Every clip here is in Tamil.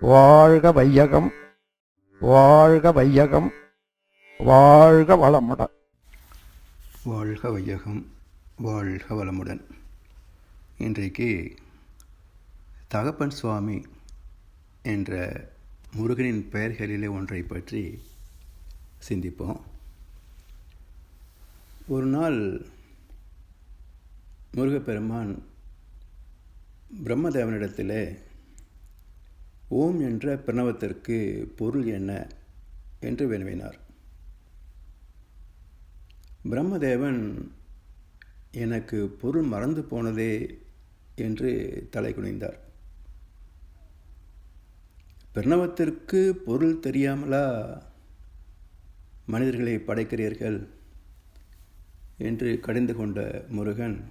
வாழ்க வையகம் வாழ்க வையகம் வாழ்க வளமுடன். வாழ்க வையகம் வாழ்க வளமுடன். இன்றைக்கு தகப்பன் சுவாமி என்ற முருகனின் பெயர்களிலே ஒன்றை பற்றி சிந்திப்போம். ஒரு நாள் முருகப்பெருமான் பிரம்மதேவனிடத்திலே ஓம் என்ற பிரணவத்திற்கு பொருள் என்ன என்று வினவினார். பிரம்மதேவன் எனக்கு பொருள் மறந்து போனதே என்று தலை குனிந்தார். பிரணவத்திற்கு பொருள் தெரியாமலா மனிதர்களை படைக்கிறீர்கள் என்று கடிந்து கொண்ட முருகன்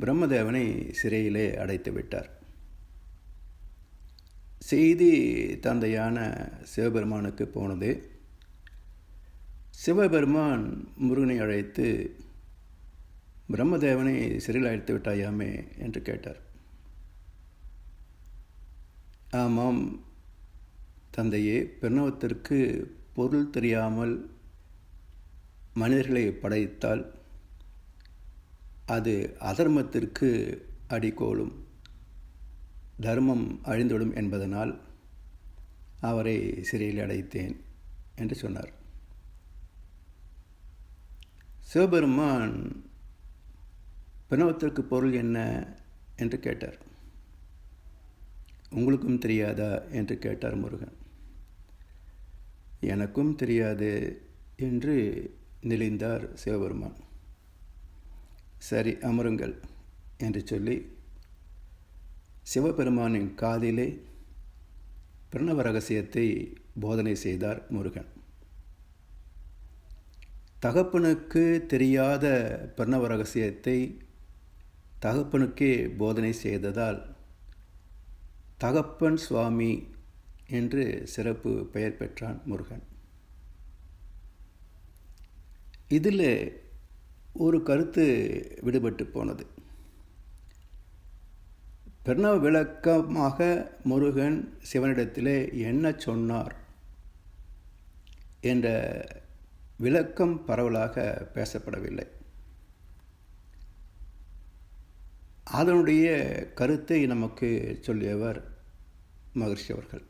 பிரம்மதேவனை சிறையிலே அடைத்து விட்டார் செய்தி தந்தையான சிவபெருமானுக்கு போனது. சிவபெருமான் முருகனை அழைத்து பிரம்மதேவனை சிறையில் அழைத்து விட்டாயாமே? என்று கேட்டார். ஆமாம் தந்தையே பிரணவத்திற்கு பொருள் தெரியாமல் மனிதர்களை படைத்தால் அது அதர்மத்திற்கு அடிக்கோலும். தர்மம் அழிந்துவிடும் என்பதனால் அவரை சிறையில் அடைத்தேன் என்று சொன்னார். சிவபெருமான் பிணவத்திற்கு பொருள் என்ன என்று கேட்டார். உங்களுக்கும் தெரியாதா என்று கேட்டார் முருகன். எனக்கும் தெரியாது என்று நெளிந்தார் சிவபெருமான். சரி அமருங்கள் என்று சொல்லி சிவபெருமானின் காதிலே பிரணவ ரகசியத்தை போதனை செய்தார் முருகன். தகப்பனுக்கு தெரியாத பிரணவ ரகசியத்தை தகப்பனுக்கே போதனை செய்ததால் தகப்பன் சுவாமி என்று சிறப்பு பெயர் பெற்றான் முருகன். இதில் ஒரு கருத்து விடுபட்டு போனது. பிரணவ விளக்கமாக முருகன் சிவனிடத்திலே என்ன சொன்னார் என்ற விளக்கம் பரவலாக பேசப்படவில்லை. அதனுடைய கருத்தை நமக்கு சொல்லியவர் மகர்ஷி அவர்கள்.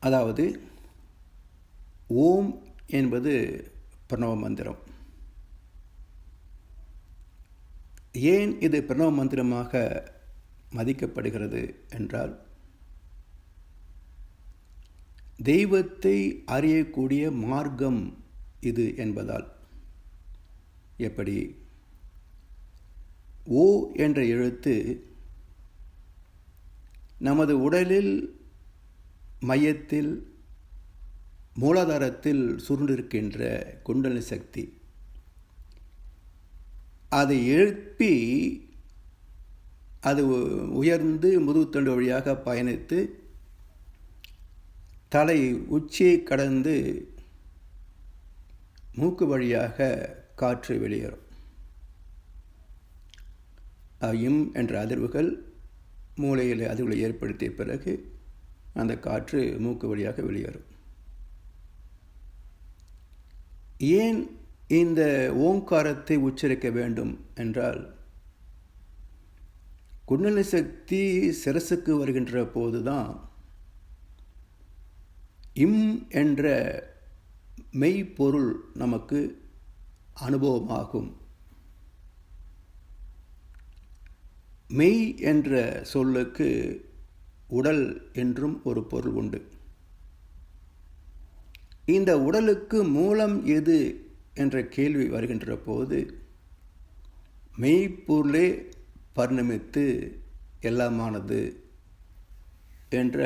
அதாவது ஓம் என்பது பிரணவ மந்திரம். ஏன் இது பிரணவ மந்திரமாக மதிக்கப்படுகிறது என்றால் தெய்வத்தை அறியக்கூடிய மார்க்கம் இது என்பதால். எப்படி? ஓ என்ற எழுத்து நமது உடலில் மையத்தில் மூலாதாரத்தில் சுருண்டிருக்கின்ற குண்டலி சக்தி. அதை எழுப்பி அது உயர்ந்து முதுகுத்தண்டு வழியாக பயணித்து தலை உச்சியை கடந்து மூக்கு வழியாக காற்று வெளியேறும். இம் என்ற அதிர்வுகள் மூளையில் அதிர்வுகளை ஏற்படுத்திய பிறகு அந்த காற்று மூக்கு வழியாக வெளியேறும். ஏன் இந்த ஓங்காரத்தை உச்சரிக்க வேண்டும் என்றால் குண்டலி சக்தி சிரசுக்கு வருகின்ற போதுதான் இம் என்ற மெய்ப்பொருள் நமக்கு அனுபவமாகும். மெய் என்ற சொல்லுக்கு உடல் என்றும் ஒரு பொருள் உண்டு. இந்த உடலுக்கு மூலம் எது என்ற கேள்வி வருகின்ற போது மெய்ப்பொருளே பரிணமித்து எல்லாமானது என்ற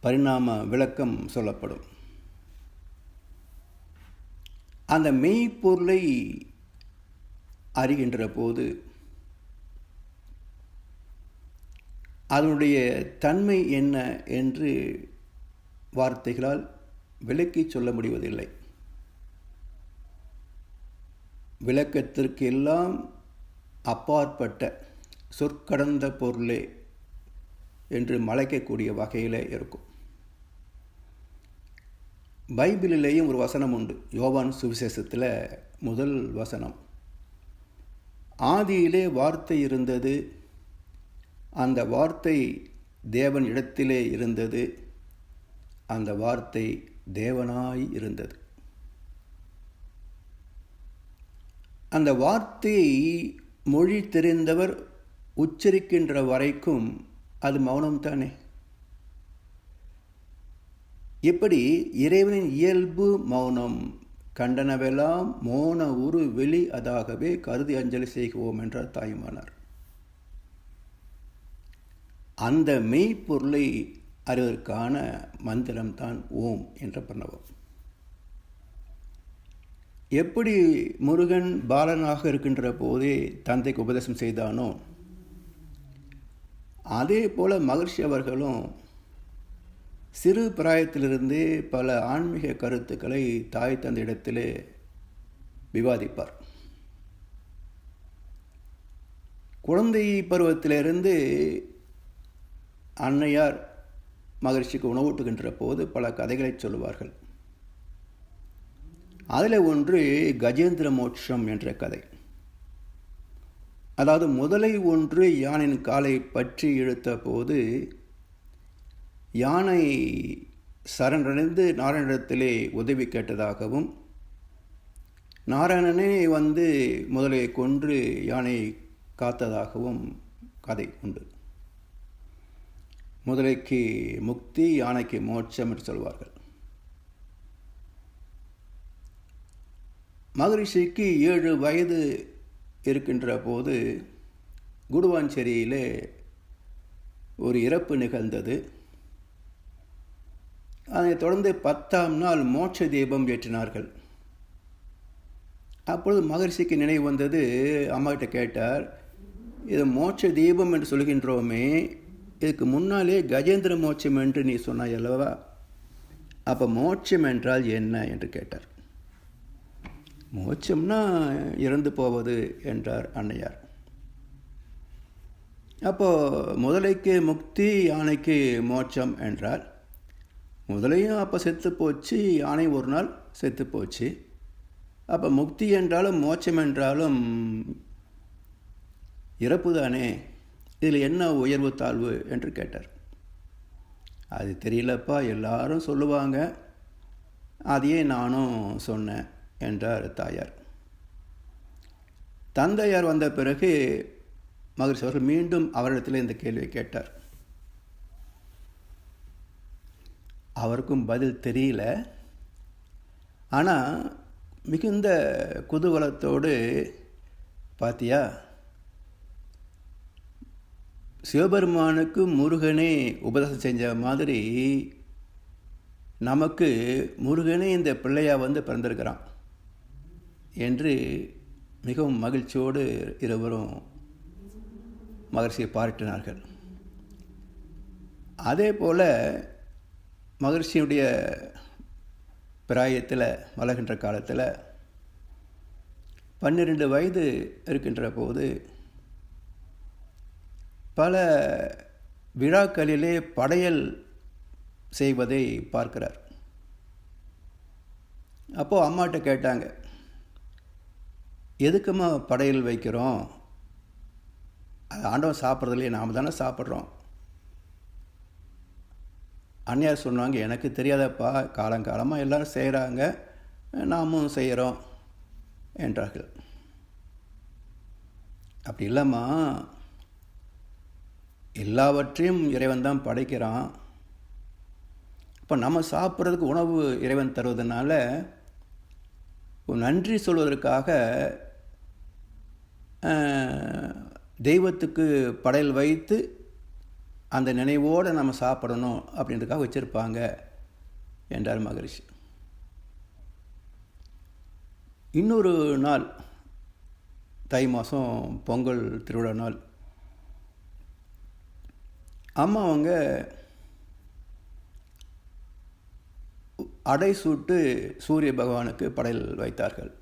பரிணாம விளக்கம் சொல்லப்படும். அந்த மெய்ப்பொருளை அறிகின்ற போது அதனுடைய தன்மை என்ன என்று வார்த்தைகளால் விளக்கி சொல்ல முடிவதில்லை. விளக்கத்திற்கு எல்லாம் அப்பாற்பட்ட சொற்கடந்த பொருளே என்று மலைக்கக்கூடிய வகையில் இருக்கும். பைபிளிலேயும் ஒரு வசனம் உண்டு. யோவான் சுவிசேஷத்தில் முதல் வசனம். ஆதியிலே வார்த்தை இருந்தது அந்த வார்த்தை தேவன் இடத்திலே இருந்தது அந்த வார்த்தை தேவனாய் இருந்தது. அந்த வார்த்தையை மொழி தெரிந்தவர் உச்சரிக்கின்ற வரைக்கும் அது மௌனம் தானே? எப்படி இறைவனின் இயல்பு மௌனம்? கண்டனவெல்லாம் மோன உரு வெளி அதாகவே கருதி அஞ்சலி செய்குவோம் என்றார் தாயுமானார். அந்த மெய்ப்பொருளை அறிவதற்கான மந்திரம்தான் ஓம் என்ற பிரணவம் எப்படி முருகன் பாலனாக இருக்கின்ற போதே தந்தைக்கு உபதேசம் செய்தானோ அதே போல் மகிழ்ச்சி அவர்களும் சிறு பிராயத்திலிருந்தே பல ஆன்மீக கருத்துக்களை தாய் தந்தையிடத்திலே விவாதிப்பார். குழந்தை பருவத்திலிருந்து அன்னையார் மகிழ்ச்சிக்கு உணவூட்டுகின்ற போது பல கதைகளை சொல்லுவார்கள். அதில் ஒன்று கஜேந்திர மோட்சம் என்ற கதை. அதாவது முதலை ஒன்று யானையின் காலை பற்றி இழுத்த போது யானை சரணடைந்து நாராயணத்திலே உதவி கேட்டதாகவும் நாராயணனே வந்து முதலையை கொன்று யானையை காத்ததாகவும் கதை உண்டு. முதலைக்கு முக்தி யானைக்கு மோட்சம் என்று சொல்வார்கள். மகரிஷிக்கு ஏழு வயது இருக்கின்ற போது குடுவாஞ்சேரியிலே ஒரு இறப்பு நிகழ்ந்தது. அதைத் தொடர்ந்து பத்தாம் நாள் மோட்ச தீபம் ஏற்றினார்கள். அப்பொழுது மகரிஷிக்கு நினைவு வந்தது அம்மாக்கிட்ட கேட்டார் இது மோட்ச தீபம் என்று சொல்கின்றோமே இதுக்கு முன்னாலே கஜேந்திர மோட்சம் என்று நீ சொன்னாய் அல்லவா? அப்போ மோட்சம் என்றால் என்ன? என்று கேட்டார். மோட்சம்னா இறந்து போவது என்றார் அன்னையார். அப்போ முதலைக்கு முக்தி யானைக்கு மோட்சம் என்றார் முதலையும் அப்போ செத்து போச்சு யானை ஒரு நாள் செத்து போச்சு. அப்போ முக்தி என்றாலும் மோட்சம் என்றாலும் இறப்பு தானே இதில் என்ன உயர்வு தாழ்வு என்று கேட்டார். அது தெரியலப்பா எல்லாரும் சொல்லுவாங்க. அதையே நானும் சொன்னேன். என்றார் தாயார். தந்தையார் வந்த பிறகு மகரிஷி அவர்கள் மீண்டும் அவரிடத்தில் இந்த கேள்வியை கேட்டார். அவருக்கும் பதில் தெரியல. ஆனால் மிகுந்த குதூகலத்தோடு பாத்தியா சிவபெருமானுக்கு முருகனே உபதேசம் செஞ்ச மாதிரி நமக்கு முருகனே இந்த பிள்ளையா வந்து பிறந்திருக்கிறான். என்று மிகவும் மகிழ்ச்சியோடு இருவரும் மகர்ஷியை பாராட்டினார்கள். அதே போல் மகர்ஷியுடைய பிராயத்தில் வளர்கின்ற காலத்தில் பன்னிரெண்டு வயது இருக்கின்ற போது பல விழாக்களிலே படையல் செய்வதை பார்க்கிறார். அப்போது அம்மாட்ட கேட்டாங்க எதுக்குமா படையல் வைக்கிறோம்? அது ஆண்டவன் சாப்பிட்றதுலையே நாம் தானே சாப்பிட்றோம். அன்னியார் சொன்னாங்க எனக்கு தெரியாதப்பா காலங்காலமாக எல்லோரும் செய்கிறாங்க நாமும் செய்கிறோம் என்றார்கள். அப்படி இல்லைம்மா. எல்லாவற்றையும் இறைவன் தான் படைக்கிறான். இப்போ நம்ம சாப்பிட்றதுக்கு உணவு இறைவன் தருவதனால நன்றி சொல்வதற்காக தெய்வத்துக்கு படையல் வைத்து அந்த நினைவோடு நம்ம சாப்பிடணும் அப்படின்றதுக்காக வச்சுருப்பாங்க என்றார் மகரிஷி. இன்னொரு நாள் தை மாதம் பொங்கல் திருவிழா நாள். அம்மா அவங்க அடை சூட்டு சூரிய பகவானுக்கு படையல் வைத்தார்கள்.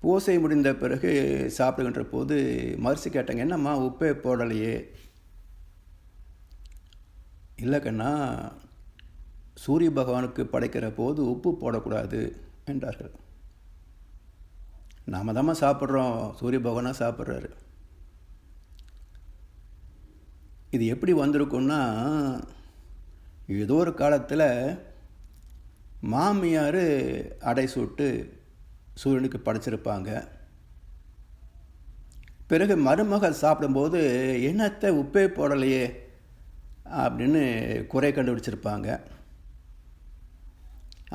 பூசை முடிந்த பிறகு சாப்பிடுகின்ற போது மரிசி கேட்டாங்க என்னம்மா உப்பே போடலையே? இல்லை கண்ணா சூரிய பகவானுக்கு படைக்கிற போது உப்பு போடக்கூடாது என்றார்கள். நாம் தாம்மா சாப்பிட்றோம் சூரிய பகவானாக சாப்பிட்றாரு. இது எப்படி வந்திருக்குன்னா ஏதோ ஒரு காலத்தில் மாமியார் அடை சூட்டு சூரியனுக்கு படைச்சிருப்பாங்க. பிறகு மருமகள் சாப்பிடும்போது என்னத்தை உப்பே போடலையே அப்படின்னு குறை கண்டுபிடிச்சிருப்பாங்க.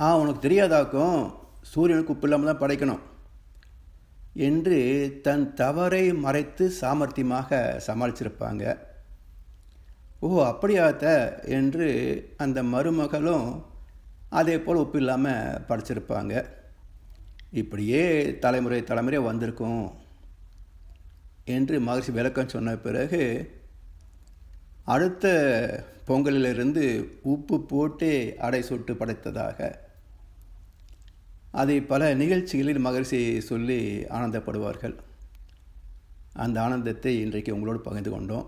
ஆ உனக்கு தெரியாதாக்கும் சூரியனுக்கு உப்பு இல்லாமல் தான் படைக்கணும் என்று தன் தவறை மறைத்து சாமர்த்தியமாக சமாளிச்சிருப்பாங்க. ஓ அப்படியாத்த என்று அந்த மருமகளும் அதே போல் உப்பு இல்லாமல் படிச்சிருப்பாங்க. இப்படியே தலைமுறை தலைமுறை வந்திருக்கும் என்று மகிழ்ச்சி விளக்கம் சொன்ன பிறகு அடுத்த பொங்கலிலிருந்து உப்பு போட்டு அடை சுட்டு படைத்ததாக அதை பல நிகழ்ச்சிகளில் மகிழ்ச்சி சொல்லி ஆனந்தப்படுவார்கள். அந்த ஆனந்தத்தை இன்றைக்கு உங்களோடு பகிர்ந்து கொண்டோம்.